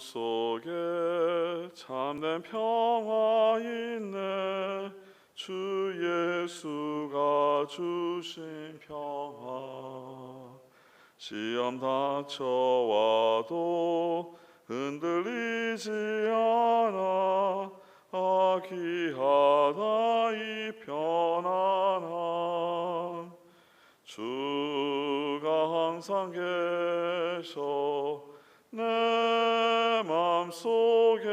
속에 참된 평화 있네. 주 예수가 주신 평화. 시험 닥쳐와도 흔들리지 않아. 아 귀하다 이 편안함. 주가 항상 계셔. 내 맘속에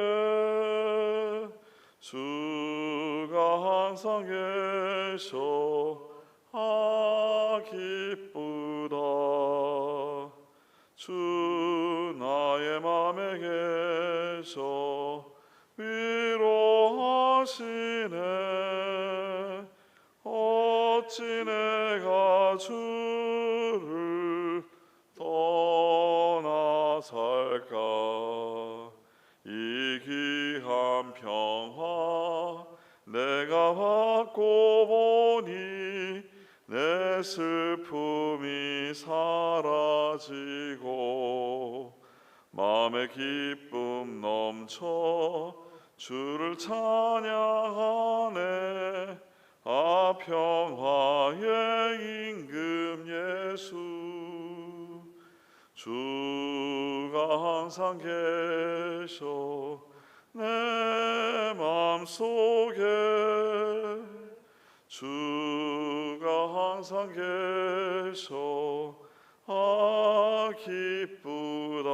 주가 항상 계셔 아 기쁘다 주 나의 맘에 계셔 위로하시네. 어찌 내가 주를 떠나 살까 평화 내가 받고 보니 내 슬픔이 사라지고 마음의 기쁨 넘쳐 주를 찬양하네. 아 평화의 임금 예수. 주가 항상 계셔 내 맘속에 주가 항상 계셔 아 기쁘다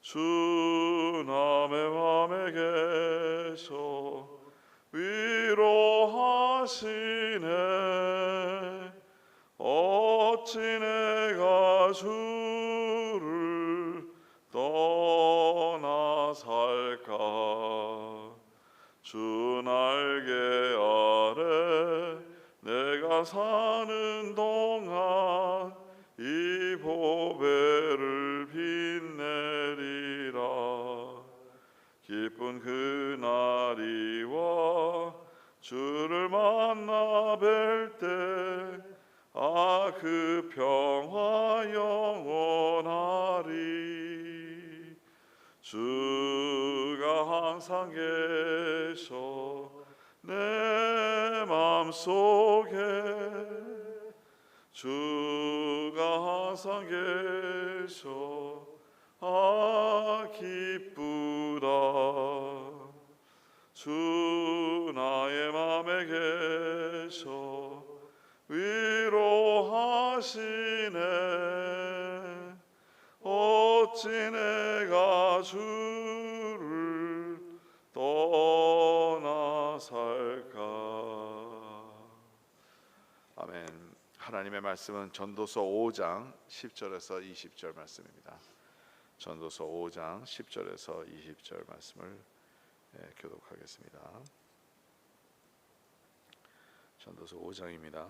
주 남의 맘에 계셔 위로하시네. 어찌 내가 주를 떠나 살까 주 날개 아래 내가 사는 동안 이 보배를 빛내리라. 기쁜 그날이와 주를 만나 뵐 때 아 그 평화 영원하리. 주가 항상 계셔 내 맘속에 주가 항상 계셔 아 기쁘다. 주 나의 맘에 계셔 위로하시네. 어찌 내가 주 하나님의 말씀은 전도서 5장 10절에서 20절 말씀입니다 전도서 5장 10절에서 20절 말씀을 예, 교독하겠습니다. 전도서 5장입니다.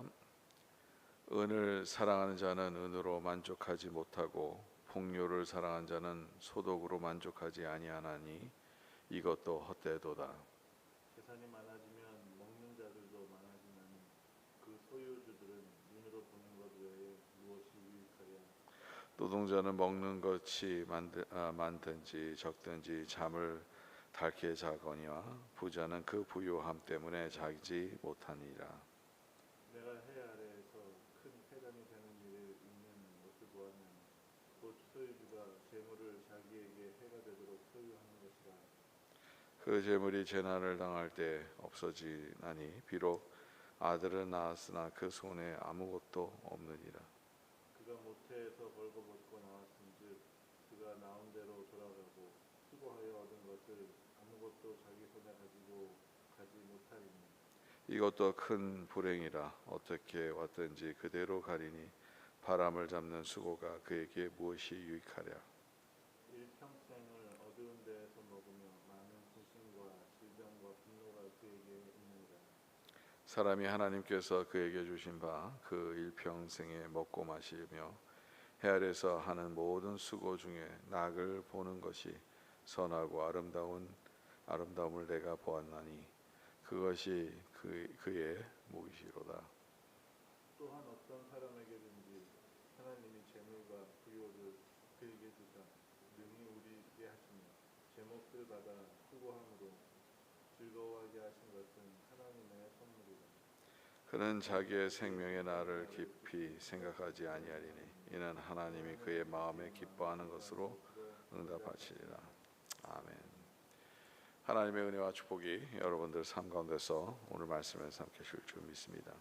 은을 사랑하는 자는 은으로 만족하지 못하고 풍요를 사랑하는 자는 소독으로 만족하지 아니하나니 이것도 헛되도다. 재산이 많아지면 먹는 자들도 많아지나니 그 소유주들은 눈으로 보는 것 외에 무엇이 유익하랴 노동자는 먹는 것이 아, 많든지 적든지 잠을 닳게 자거니와 부자는 그 부유함 때문에 자지 못하니라. 내가 해 아래에서 큰 폐단이 되는 일을 있는 것을 보았나니 곧 소유주가 재물을 자기에게 해가 되도록 소유하는 것이라 그 재물이 재난을 당할 때 없어지나니 비록 아들은 낳았으나 그 손에 아무것도 없느니라. 그가 모태에서 벌거벗고 나왔은즉 그가 나온 대로 돌아가고 수고하여 얻은 것을 아무것도 자기 손에 가지고 가지 못하리니 이것도 큰 불행이라 어떻게 왔든지 그대로 가리니 바람을 잡는 수고가 그에게 무엇이 유익하랴. 일평생을 어두운 데에서 먹으며 많은 불신과 질병과 분노가 그에게 있느니라 사람이 하나님께서 그에게 주신 바 그 일평생에 먹고 마시며 해 아래서 하는 모든 수고 중에 낙을 보는 것이 선하고 아름다운 아름다움을 내가 보았나니 그것이 그, 그의 무기시로다. 또한 어떤 사람에게든지 하나님이 재물과 부요를 그에게 주사 능히 우리에게 하시며 제 몫을 받아 수고함으로 즐거워하게 하신 것은 하나님의 선물이라 그는 자기의 생명의 날을 깊이 생각하지 아니하리니 이는 하나님이 그의 마음에 기뻐하는 것으로 응답하시리라. 아멘. 하나님의 은혜와 축복이 여러분들 삶 가운데서 오늘 말씀을 삼키실 줄 믿습니다.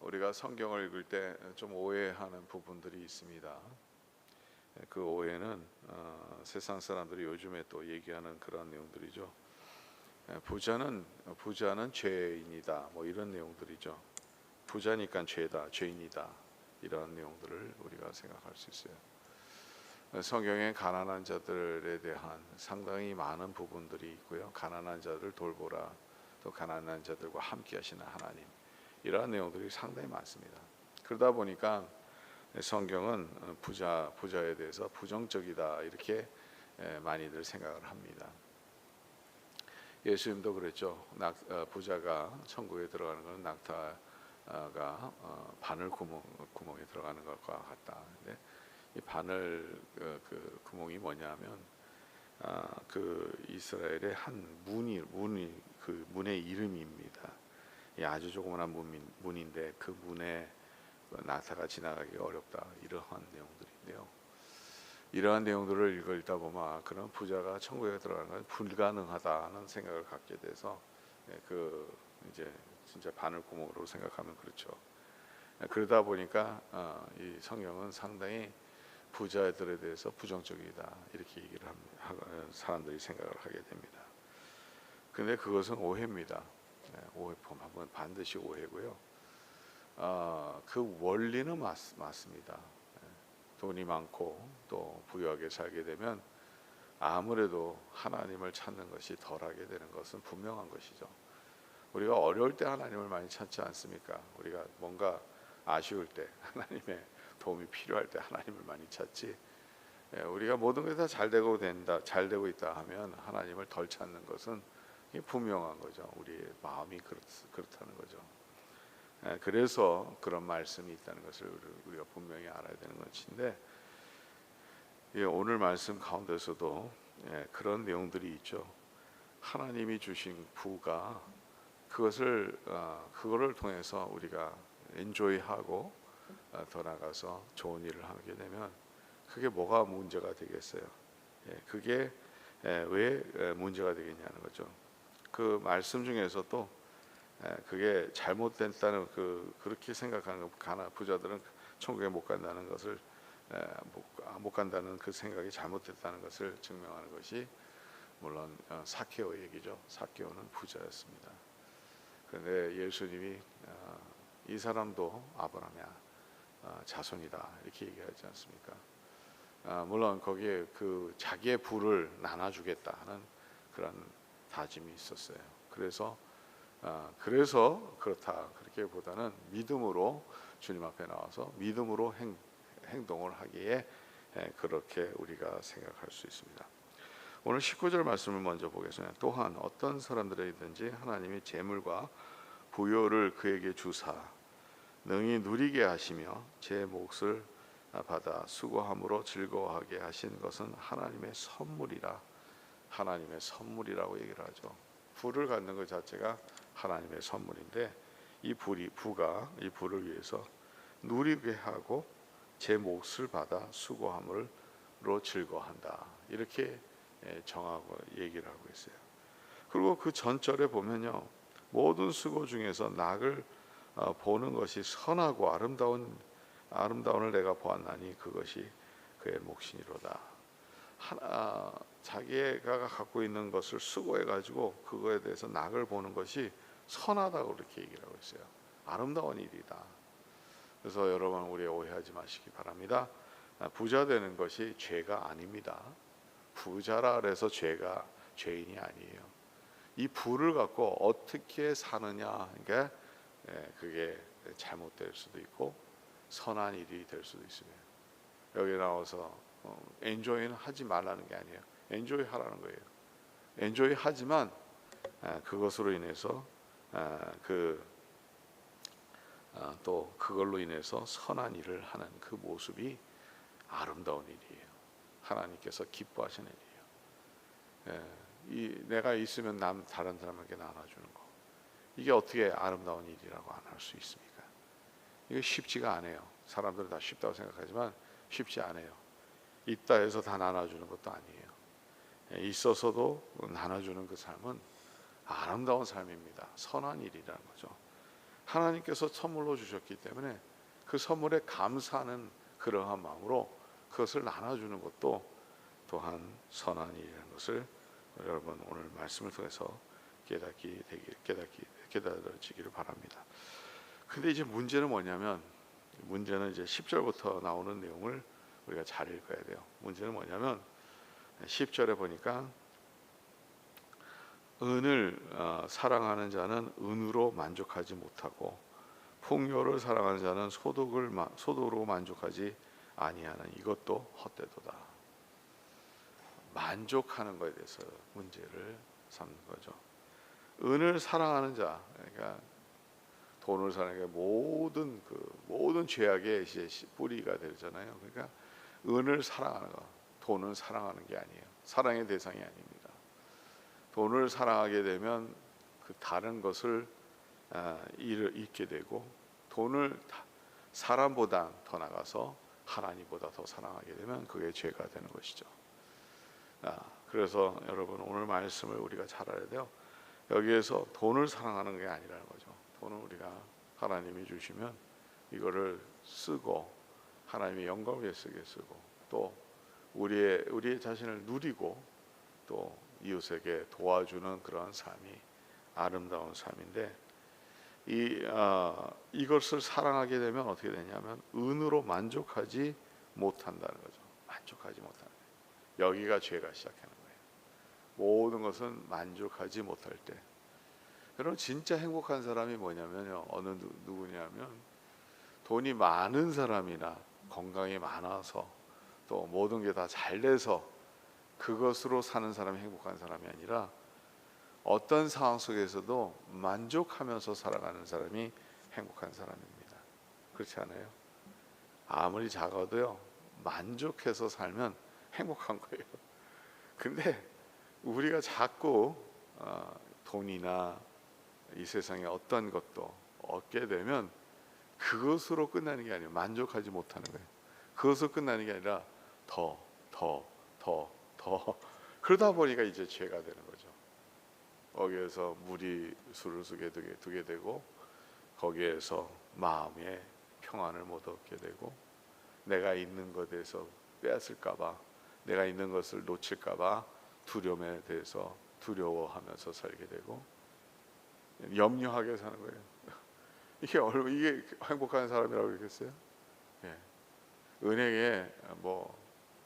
우리가 성경을 읽을 때 좀 오해하는 부분들이 있습니다. 그 오해는 어, 세상 사람들이 요즘에 또 얘기하는 그런 내용들이죠. 예, 부자는 부자는 죄인이다. 뭐 이런 내용들이죠. 부자니까 죄다, 죄인이다. 이런 내용들을 우리가 생각할 수 있어요. 예, 성경에 가난한 자들에 대한 상당히 많은 부분들이 있고요. 가난한 자들 돌보라. 또 가난한 자들과 함께 하시는 하나님. 이러한 내용들이 상당히 많습니다. 그러다 보니까 성경은 부자 부자에 대해서 부정적이다 이렇게 예, 많이들 생각을 합니다. 예수님도 그랬죠. 낙, 어, 부자가 천국에 들어가는 것은 낙타 가 어, 바늘 구멍 구멍에 들어가는 것과 같다. 근데 이 바늘 그, 그 구멍이 뭐냐면 아, 그 이스라엘의 한 문이 문이 그 문의 이름입니다. 이 아주 조그마한 문, 문인데 그 문에 그 낙타가 지나가기 어렵다 이러한 내용들인데요. 이러한 내용들을 읽다 보면 아, 그런 부자가 천국에 들어가는 건 불가능하다는 생각을 갖게 돼서 예, 그 이제 진짜 바늘 구멍으로 생각하면 그렇죠. 예, 그러다 보니까 어, 이 성경은 상당히 부자들에 대해서 부정적이다 이렇게 얘기를 합니다. 사람들이 생각을 하게 됩니다. 근데 그것은 오해입니다. 예, 오해품 한번 반드시 오해고요. 아, 그 원리는 맞, 맞습니다. 예, 돈이 많고 또 부유하게 살게 되면 아무래도 하나님을 찾는 것이 덜하게 되는 것은 분명한 것이죠. 우리가 어려울 때 하나님을 많이 찾지 않습니까? 우리가 뭔가 아쉬울 때 하나님의 도움이 필요할 때 하나님을 많이 찾지. 예, 우리가 모든 게 다 잘 되고 된다, 잘 되고 있다 하면 하나님을 덜 찾는 것은 분명한 거죠. 우리의 마음이 그렇, 그렇다는 거죠. 예, 그래서 그런 말씀이 있다는 것을 우리- 우리가 분명히 알아야 되는 것인데 예, 오늘 말씀 가운데서도 예, 그런 내용들이 있죠. 하나님이 주신 부가 그것을 어, 그거를 통해서 우리가 엔조이하고 어, 더 나가서 좋은 일을 하게 되면 그게 뭐가 문제가 되겠어요? 예, 그게 예, 왜 예, 문제가 되겠냐는 거죠. 그 말씀 중에서 또 예, 그게 잘못됐다는 그 그렇게 생각하는 거, 가나 부자들은 천국에 못 간다는 것을 예, 못, 아, 못 간다는 그 생각이 잘못됐다는 것을 증명하는 것이 물론 어, 사케오 얘기죠. 사케오는 부자였습니다. 그런데 예수님이 어, 이 사람도 아브라함의 어, 자손이다 이렇게 얘기하지 않습니까? 아, 물론 거기에 그 자기의 부를 나눠주겠다 하는 그런 다짐이 있었어요. 그래서 아, 그래서 그렇다 그렇게보다는 믿음으로 주님 앞에 나와서 믿음으로 행, 행동을 하기에 에, 그렇게 우리가 생각할 수 있습니다. 오늘 19절 말씀을 먼저 보겠습니다. 또한 어떤 사람들에게든지 하나님이 재물과 부요를 그에게 주사 능히 누리게 하시며 제 몫을 받아 수고함으로 즐거워하게 하신 것은 하나님의 선물이라 하나님의 선물이라고 얘기를 하죠. 부를 갖는 것 자체가 하나님의 선물인데 이 불이 부가 이 부를 위해서 누리게 하고 제 몫을 받아 수고함으로 즐거워한다. 이렇게 예, 정하고 얘기를 하고 있어요. 그리고 그 전절에 보면요. 모든 수고 중에서 낙을 어, 보는 것이 선하고 아름다운 아름다움을 내가 보았나니 그것이 그의 몫이니로다. 하나 자기가 갖고 있는 것을 수고해 가지고 그거에 대해서 낙을 보는 것이 선하다고 그렇게 얘기를 하고 있어요. 아름다운 일이다. 그래서 여러분 우리 오해하지 마시기 바랍니다. 아, 부자 되는 것이 죄가 아닙니다. 부자라 그래서 죄가 죄인이 아니에요. 이 부를 갖고 어떻게 사느냐, 그러니까 예, 그게 잘못될 수도 있고 선한 일이 될 수도 있습니다. 여기 나와서 어, 엔조이는 하지 말라는 게 아니에요. 엔조이 하라는 거예요. 엔조이 하지만 아, 그것으로 인해서 아, 그 아, 또 그걸로 인해서 선한 일을 하는 그 모습이 아름다운 일이에요. 하나님께서 기뻐하시는 일이에요. 예, 이 내가 있으면 남 다른 사람에게 나눠주는 거 이게 어떻게 아름다운 일이라고 안 할 수 있습니까? 이게 쉽지가 않아요. 사람들은 다 쉽다고 생각하지만 쉽지 않아요. 있다 해서 다 나눠주는 것도 아니에요. 예, 있어서도 나눠주는 그 삶은 아름다운 삶입니다. 선한 일이라는 거죠. 하나님께서 선물로 주셨기 때문에 그 선물에 감사하는 그러한 마음으로 그것을 나눠주는 것도 또한 선한 일이라는 것을 여러분 오늘 말씀을 통해서 깨닫기 되기 깨닫기 깨달아지기를 바랍니다. 근데 이제 문제는 뭐냐면 문제는 이제 10절부터 나오는 내용을 우리가 잘 읽어야 돼요. 문제는 뭐냐면 10절에 보니까 은을 어, 사랑하는 자는 은으로 만족하지 못하고 풍요를 사랑하는 자는 소득을 마- 소득으로 만족하지 아니하는 이것도 헛되도다. 만족하는 것에 대해서 문제를 삼는 거죠. 은을 사랑하는 자, 그러니까 돈을 사랑하는 게 모든 그 모든 죄악의 뿌리가 되잖아요. 그러니까 은을 사랑하는 거, 돈은 사랑하는 게 아니에요. 사랑의 대상이 아닙니다. 돈을 사랑하게 되면 그 다른 것을 아, 잃- 잃게 되고 돈을 다- 사람보다 더 나가서 하나님보다 더 사랑하게 되면 그게 죄가 되는 것이죠. 아, 그래서 여러분 오늘 말씀을 우리가 잘 알아야 돼요. 여기에서 돈을 사랑하는 게 아니라는 거죠. 돈은 우리가 하나님이 주시면 이거를 쓰고 하나님의 영광을 위해 쓰게 쓰고 또 우리의 우리의 자신을 누리고 또 이웃에게 도와주는 그러한 삶이 아름다운 삶인데 이 아, 이것을 사랑하게 되면 어떻게 되냐면 은으로 만족하지 못한다는 거죠. 만족하지 못하는 거예요. 여기가 죄가 시작하는 거예요. 모든 것은 만족하지 못할 때. 여러분 진짜 행복한 사람이 뭐냐면요. 어느 누, 누구냐면 돈이 많은 사람이나 건강이 많아서 또 모든 게 다 잘 돼서 그것으로 사는 사람이 행복한 사람이 아니라 어떤 상황 속에서도 만족하면서 살아가는 사람이 행복한 사람입니다. 그렇지 않아요? 아무리 작아도요 만족해서 살면 행복한 거예요. 근데 우리가 자꾸 어, 돈이나 이 세상의 어떤 것도 얻게 되면 그것으로 끝나는 게 아니에요. 만족하지 못하는 거예요. 그것으로 끝나는 게 아니라 더, 더, 더, 더 그러다 보니까 이제 죄가 되는 거죠. 거기에서 무리 수를 두게, 두게, 두게 되고 거기에서 마음의 평안을 못 얻게 되고 내가 있는 것에 대해서 빼앗을까봐 내가 있는 것을 놓칠까봐 두려움에 대해서 두려워하면서 살게 되고 염려하게 사는 거예요. 이게 얼마 이게 행복한 사람이라고 그러겠어요? 예. 은행에 뭐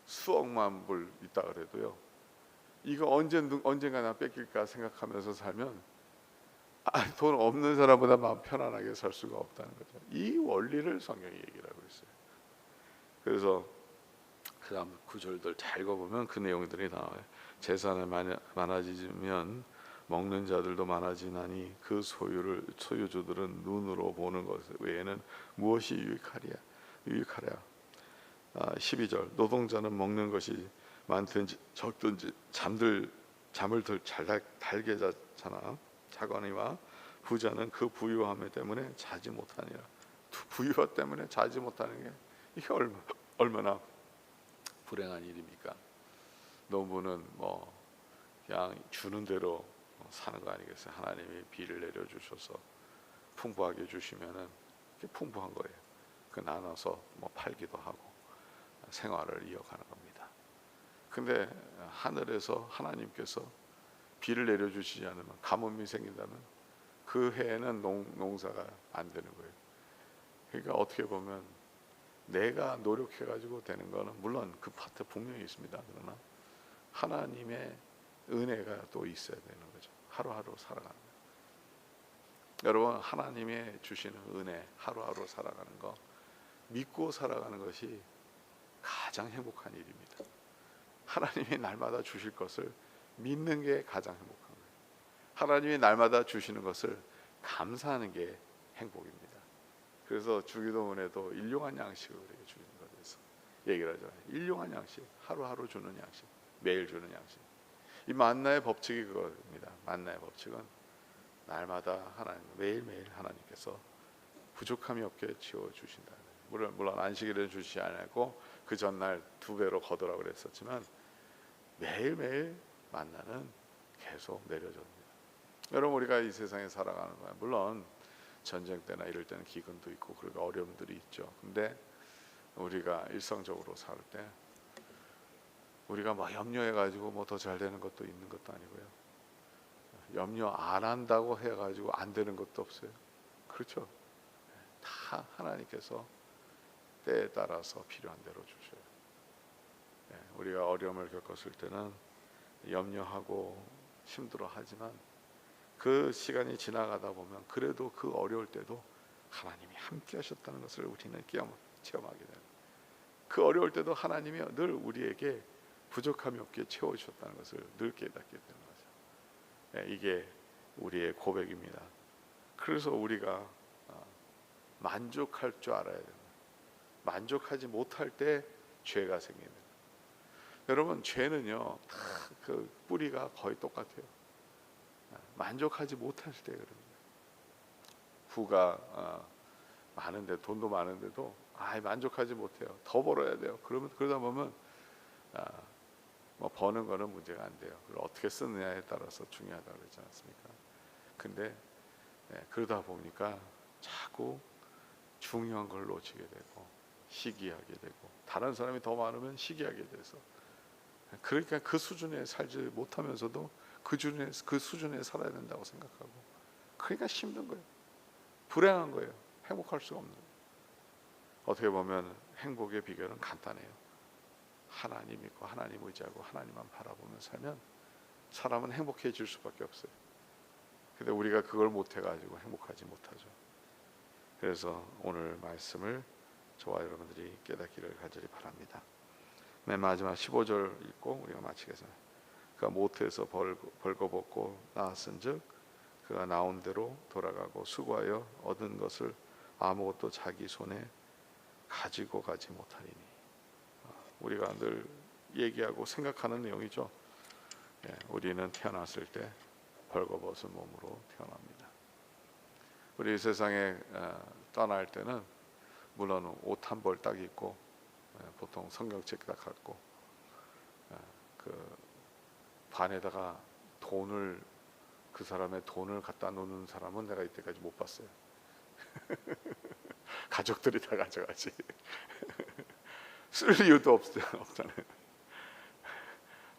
수억만 불 있다 그래도요. 이거 언제 언젠가 나 뺏길까 생각하면서 살면 아, 돈 없는 사람보다 마음 편안하게 살 수가 없다는 거죠. 이 원리를 성경이 얘기를 하고 있어요. 그래서 그다음 구절들 잘 읽어보면 그 내용들이 나와요. 재산이 많아- 많아지면 먹는 자들도 많아지나니 그 소유를 소유주들은 눈으로 보는 것 외에는 무엇이 유익하리야 유익하랴. 아, 12절 노동자는 먹는 것이 많든지 적든지 잠들 잠을 덜 잘 달게 자잖아 자거니와 부자는 그 부유함 때문에 자지 못하니라 두- 부유함 때문에 자지 못하는 게 이게 얼마, 얼마나 불행한 일입니까? 노부는 뭐 그냥 주는 대로 사는 거 아니겠어요? 하나님이 비를 내려 주셔서 풍부하게 주시면은 풍부한 거예요. 그 나눠서 뭐 팔기도 하고 생활을 이어가는 겁니다. 근데 하늘에서 하나님께서 비를 내려 주시지 않으면 가뭄이 생긴다면 그 해에는 농, 농사가 안 되는 거예요. 그러니까 어떻게 보면 내가 노력해 가지고 되는 거는 물론 그 파트 분명히 있습니다. 그러나 하나님의 은혜가 또 있어야 되는 거죠. 하루하루 살아가는 거. 여러분 하나님의 주시는 은혜 하루하루 살아가는 거 믿고 살아가는 것이 가장 행복한 일입니다. 하나님이 날마다 주실 것을 믿는 게 가장 행복한 거예요. 하나님이 날마다 주시는 것을 감사하는 게 행복입니다. 그래서 주기도문에도 일용한 양식을 우리에게 주는 것에서 얘기를 하잖아요. 일용한 양식, 하루하루 주는 양식, 매일 주는 양식. 이 만나의 법칙이 그겁니다. 만나의 법칙은 날마다 하나님, 매일매일 하나님께서 부족함이 없게 채워 주신다. 물론 안식일에 주시지 않고 그 전날 두 배로 거두라고 그랬었지만 매일매일 만나는 계속 내려줍니다. 여러분 우리가 이 세상에 살아가는 거야. 물론 전쟁 때나 이럴 때는 기근도 있고 그리고 어려움들이 있죠. 근데 우리가 일상적으로 살 때 우리가 막 염려해 가지고 뭐 더 잘 되는 것도 있는 것도 아니고요. 염려 안 한다고 해 가지고 안 되는 것도 없어요. 그렇죠? 다 하나님께서 때에 따라서 필요한 대로 주셔요. 예, 우리가 어려움을 겪었을 때는 염려하고 힘들어하지만 그 시간이 지나가다 보면 그래도 그 어려울 때도 하나님이 함께 하셨다는 것을 우리는 체험하게 돼요. 그 어려울 때도 하나님이 늘 우리에게 부족함이 없게 채워 주셨다는 것을 늘 깨닫게 되는 거죠. 예, 이게 우리의 고백입니다. 그래서 우리가 어, 만족할 줄 알아야 됩니다. 만족하지 못할 때 죄가 생깁니다. 여러분 죄는요 다 그 뿌리가 거의 똑같아요. 아, 만족하지 못할 때 그럽니다. 부가 어, 많은데 돈도 많은데도 아 만족하지 못해요. 더 벌어야 돼요. 그러면 그러다 보면 아, 뭐 버는 거는 문제가 안 돼요. 그걸 어떻게 쓰느냐에 따라서 중요하다고 그러지 않습니까? 근데 예, 그러다 보니까 자꾸 중요한 걸 놓치게 되고 시기하게 되고 다른 사람이 더 많으면 시기하게 돼서 그러니까 그 수준에 살지 못하면서도 그 수준에 그 수준에 살아야 된다고 생각하고 그러니까 힘든 거예요. 불행한 거예요. 행복할 수가 없는 거예요. 어떻게 보면 행복의 비결은 간단해요. 하나님 믿고 하나님 의지하고 하나님만 바라보며 살면 사람은 행복해질 수밖에 없어요. 근데 우리가 그걸 못 해 가지고 행복하지 못하죠. 그래서 오늘 말씀을 저와 여러분들이 깨닫기를 간절히 바랍니다. 맨 마지막 15절 읽고 우리가 마치겠습니다. 그가 모태에서 벌, 벌거벗고 나았은즉 그가 나온 대로 돌아가고 수고하여 얻은 것을 아무것도 자기 손에 가지고 가지 못하리니 아, 우리가 늘 얘기하고 생각하는 내용이죠. 예, 우리는 태어났을 때 벌거벗은 몸으로 태어납니다. 우리 세상에 어, 떠날 때는 물론 옷 한 벌 딱 입고 예, 보통 성경책 딱 갖고 예, 그 반에다가 돈을 그 사람의 돈을 갖다 놓는 사람은 내가 이때까지 못 봤어요. 가족들이 다 가져가지. 쓸 이유도 없, 없잖아요.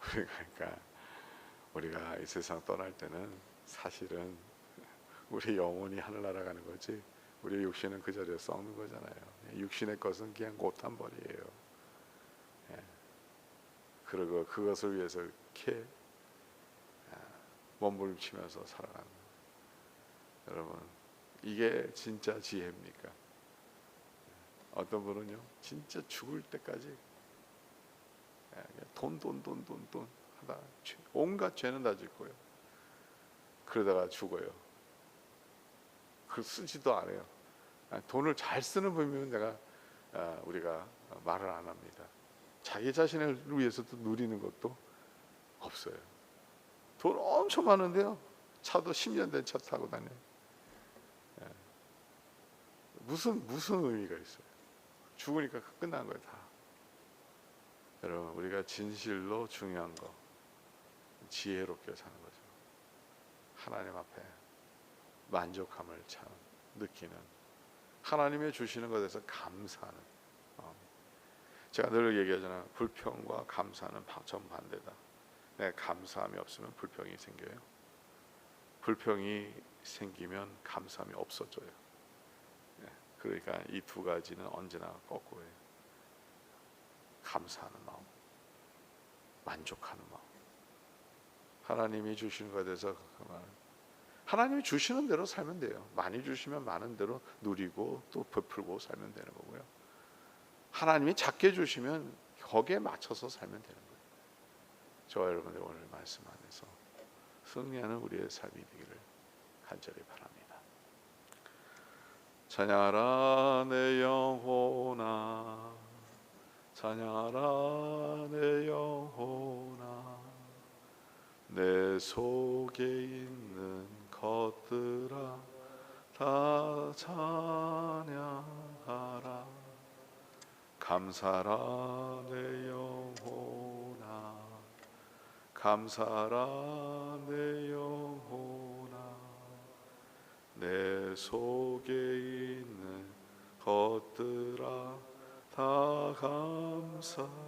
그러니까 우리가 이 세상 떠날 때는 사실은 우리 영혼이 하늘나라 가는 거지 우리 육신은 그 자리에 썩는 거잖아요. 육신의 것은 그냥 옷한 벌이에요. 예. 그리고 그것을 위해서 이렇게 아, 몸부림치면서 살아가는 거예요. 여러분 이게 진짜 지혜입니까? 어떤 분은요 진짜 죽을 때까지 돈 돈 돈 돈 돈 하다 죄- 온갖 죄는 다 짓고요. 그러다가 죽어요. 그 쓰지도 않아요. 아, 돈을 잘 쓰는 분이면 내가 아, 우리가 말을 안 합니다. 자기 자신을 위해서도 누리는 것도 없어요. 돈 엄청 많은데요. 차도 10년 된 차 타고 다녀요. 예. 무슨 무슨 의미가 있어요? 죽으니까 끝난 거예요 다. 여러분 우리가 진실로 중요한 거 지혜롭게 사는 거죠. 하나님 앞에 만족함을 참 느끼는 하나님의 주시는 것에 대해서 감사하는 마음. 제가 늘 얘기하잖아요. 불평과 감사는 정반대다. 내 감사함이 없으면 불평이 생겨요. 불평이 생기면 감사함이 없어져요. 예, 그러니까 이 두 가지는 언제나 거꾸로예요. 감사하는 마음, 만족하는 마음. 하나님이 주시는 것에 대해서 하나님이 주시는 대로 살면 돼요. 많이 주시면 많은 대로 누리고 또 베풀고 살면 되는 거고요. 하나님이 작게 주시면 거기에 맞춰서 살면 되는 거예요. 저와 여러분들 오늘 말씀 안에서 승리하는 우리의 삶이 되기를 간절히 바랍니다. 찬양하라 내 영혼아 찬양하라 내 영혼아 내 속에 있는 감사라 내 영혼아. 감사라 내 영혼아. 내 속에 있는 것들아 다 감사라